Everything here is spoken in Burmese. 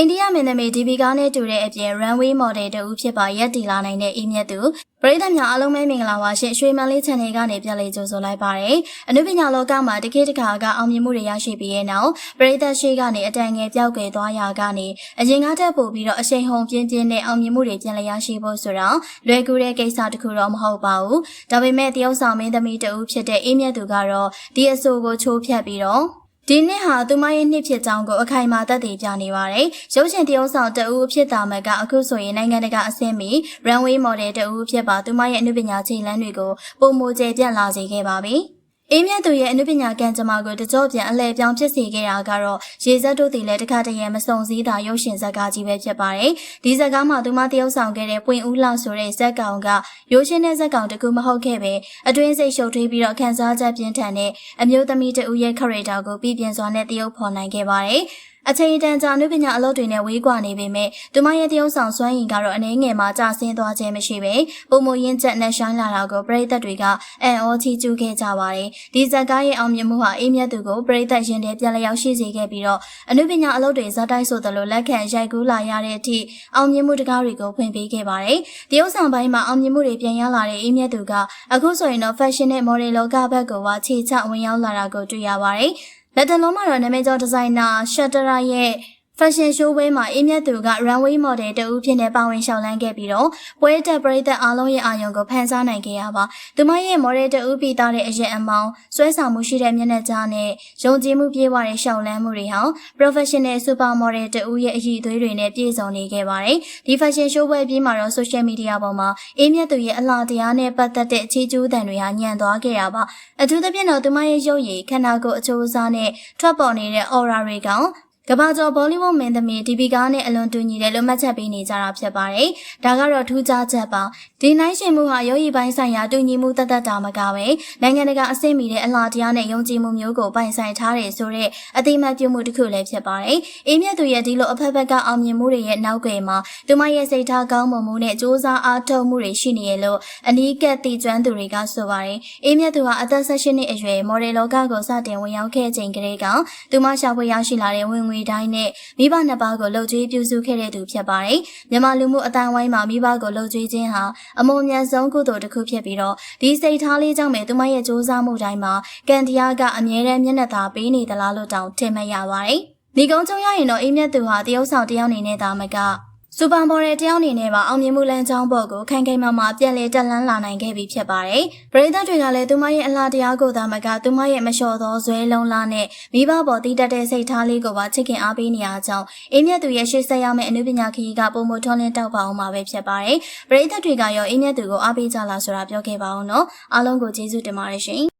အိန္ဒိယမင်းသမီးဒီဘီကာနဲ့တူတဲ့အပြင် runway model တူဖြစ်ပါရက်တီလာနိုင်တဲ့အီးမြတ်သူပရိသတ်များအားလုံးပဲမင်္ဂလာပါရှင်ရွှေမန်လေး channel ကနေပြန်လည်ကြိုဆိုလိုက်ပါရစေ။အနုပညာလောကမှာတခေတ်တခါကအောင်မြင်မှုတွေရရှိပြီးရဲ့နောက်ပရိသတ်ရှိကနေအတန်ငယ်ပြောက်ကွယ်သွားရာကနေအရင်ကတည်းကပို့ပြီးတော့အရှိန်ဟုန်ပြင်းပြင်းနဲ့အောင်မြင်မှုတွေပြန်လည်ရရှိဖို့ဆိုတော့လွယ်ကူတဲ့ကိစ္စတစ်ခုတော့မဟုတ်ပါဘူး။ဒါပေမဲ့တယောက်ဆောင်မင်းသမီးတဦးဖြစ်တဲ့အေးမြတ်သူကတော့ဒီအဆိုကိုချိုးဖျက်ပြီးတော့ ဒီနှစ်ဟာသူမရဲ့နှစ်ဖြစ်ကြောင်းကိုအခိုင်အမာသက်သေပြနေပါတယ်။ရုပ်ရှင်တရုပ်ဆောင်တဦးဖြစ်တာမှကအခုဆိုရင်နိုင်ငံတကာအဆင့်မီ runway model တဦးဖြစ်ပါသူမရဲ့အနုပညာချိန်လန်းတွေကိုပုံမကျပြန့်လာစေခဲ့ပါပြီ။ အေးမြတ်သူရဲ့အနုပညာကံကြမ္မာကိုတကြော့ပြန်အလဲပြောင်းဖြစ်စေခဲ့တာကတော့ရေစက်တို့တီလည်းတခါတည်းရမစုံစည်းတာရုပ်ရှင်ဇာတ်ကားကြီးပဲဖြစ်ပါတယ်။ဒီဇာတ်ကားမှာသူမတရုပ်ဆောင်ခဲ့တဲ့ပွင့်ဦးလှဆိုတဲ့ဇာတ်ကောင်ကရိုးရှင်းတဲ့ဇာတ်ကောင်တစ်ခုမဟုတ်ခဲ့ပဲအတွင်းစိတ်ရှုပ်ထွေးပြီးတော့ခန်းစားချက်ပြင်းထန်တဲ့အမျိုးသမီးတဦးရဲ့ခရစ်တာကိုပြပြစွာနဲ့တရုပ်ဖော်နိုင်ခဲ့ပါတယ်။ အချိန်တန်ကြာနုပညာအလုပ်တွေနဲ့ဝေးကွာနေပေမဲ့သူမရဲ့တရုပ်ဆောင်စွမ်းရည်ကတော့အနေငယ်မှာကြာဆင်းသွားခြင်းမရှိပဲပုံမရင်းချက်နဲ့ရှိုင်းလာတာကိုပရိသတ်တွေကအံ့ဩချီးကျူးခဲ့ကြပါတယ်ဒီဇက်ကားရဲ့အောင်မြင်မှုဟာအေးမြတ်သူကိုပရိသတ်ရင်ထဲပြန်လည်ရောက်ရှိစေခဲ့ပြီးတော့အနုပညာအလုပ်တွေဇာတ်တိုက်ဆိုသလိုလက်ခံရိုက်ကူးလာရတဲ့အထိအောင်မြင်မှုတကားတွေကိုဖွင့်ပေးခဲ့ပါတယ်တရုပ်ဆောင်ပိုင်းမှာအောင်မြင်မှုတွေပြန်ရလာတဲ့အေးမြတ်သူကအခုဆိုရင်တော့ fashion နဲ့ model လောကဘက်ကဝါခြေချဝင်ရောက်လာတာကိုတွေ့ရပါတယ် လက်တလုံးမှာတော့နာမည်ကျော်ဒီဇိုင်နာရှက်တရာရဲ့ fashion show ပွဲမှာအေးမြတ်သူက runway model တဦးဖြစ်နေပါဝင်ရှောက်လန်းခဲ့ပြီးတော့ပွဲတက်ပရိသတ်အားလုံးရဲ့အာရုံကိုဖန်ဆားနိုင်ခဲ့ရပါသူမရဲ့ model တဦးပြီးသားတဲ့အရင်အမောင်းဆွဲဆောင်မှုရှိတဲ့မျက်နှာကြားနဲ့ယုံကြည်မှုပြည့်ဝတဲ့ရှောက်လန်းမှုတွေဟာ professional super model တဦးရဲ့အရည်အသွေးတွေနဲ့ပြည့်စုံနေခဲ့ပါတယ်ဒီ fashion show ပွဲပြီးမှာတော့ social media ပေါ်မှာအေးမြတ်သူရဲ့အလှတရားနဲ့ပတ်သက်တဲ့အခြေကျူးတန်တွေဟာညံ့သွားခဲ့တာပါအထူးသဖြင့်တော့သူမရဲ့ရုပ်ရည်ခန္ဓာကိုယ်အချိုးအစားနဲ့ထွက်ပေါ်နေတဲ့ aura တွေကောင် ကဘာကျော်ဘောလီဝုဒ်မင်းသမီးဒီပီကာနဲ့အလွန်တူညီတယ်လို့မှတ်ချက်ပေးနေကြတာဖြစ်ပါတယ်။ဒါကတော့ထူးခြားချက်ပါ။ဒီနိုင်ရှင်မှုဟာရုပ်ရည်ပိုင်းဆိုင်ရာတူညီမှုတသက်တာမကပဲနိုင်ငံတကာအဆင့်မီတဲ့အလားတရားနဲ့ယုံကြည်မှုမျိုးကိုပိုင်ဆိုင်ထားတယ်ဆိုတဲ့အတိမတ်ပြုမှုတစ်ခုလည်းဖြစ်ပါတယ်။အေးမြတ်သူရဲ့ဒီလိုအဖက်ဖက်ကအောင်မြင်မှုတွေရဲ့နောက်ွယ်မှာသူမရဲ့စိတ်ထားကောင်းမွန်မှုနဲ့စ조사အားထုတ်မှုတွေရှိနေရလို့အနီးကပ်တည်ကျွမ်းသူတွေကဆိုပါတယ်။အေးမြတ်သူဟာအသက်16နှစ်အရွယ်မော်ဒယ်လောကကိုစတင်ဝင်ရောက်ခဲ့ချိန်ကလေးကသူမရှာဖွေရရှိလာတဲ့ဝင်ငွေတွေတိုင်းနဲ့မိဘနှစ်ပါးကိုလှုပ်ကြွေးပြုစုခဲ့တဲ့သူဖြစ်ပါတယ်။မြန်မာလူမှုအတိုင်းဝိုင်းမှာမိဘကိုလှုပ်ကြွေးခြင်းဟာအမုံမြန်ဆုံးကုသိုလ်တစ်ခုဖြစ်ပြီးတော့ဒီစိတ်ထားလေးကြောင့်ပဲသူမရဲ့စ조사မှုတိုင်းမှာကံတရားကအမြဲတမ်းမျက်နှာသာပေးနေသလားလို့တောင်ထင်မှတ်ရပါတယ်။ဒီကုန်းချုံရရင်တော့အိမ်မြတ်သူဟာတရုပ်ဆောင်တယောက်နေနဲ့သာမက စူပါမော်ဒယ်တယောက်အနေနဲ့ပါအောင်မြင်မှုလမ်းကြောင်းပေါ်ကိုခိုင်ခိုင်မာမာပြန်လည်တက်လှမ်းလာနိုင်ခဲ့ပြီဖြစ်ပါတယ်။ပရိသတ်တွေကလည်းသူမရဲ့အလားတရားကိုသာမကသူမရဲ့မလျှော်သောဇွဲလုံးလားနဲ့မိဘပေါ်တည်တတ်တဲ့စိတ်ထားလေးကိုပါချစ်ခင်အားပေးနေရကြောင်းအင်းမြတ်သူရဲ့ရှေ့ဆက်ရောက်မယ့်အနုပညာခရီးကပုံမထွန်းလင်းတောက်ပါအောင်မှာပဲဖြစ်ပါတယ်။ပရိသတ်တွေကရောအင်းမြတ်သူကိုအားပေးကြလားဆိုတာပြောခဲ့ပါအောင်နော်။အားလုံးကိုကျေးဇူးတင်ပါတယ်ရှင်။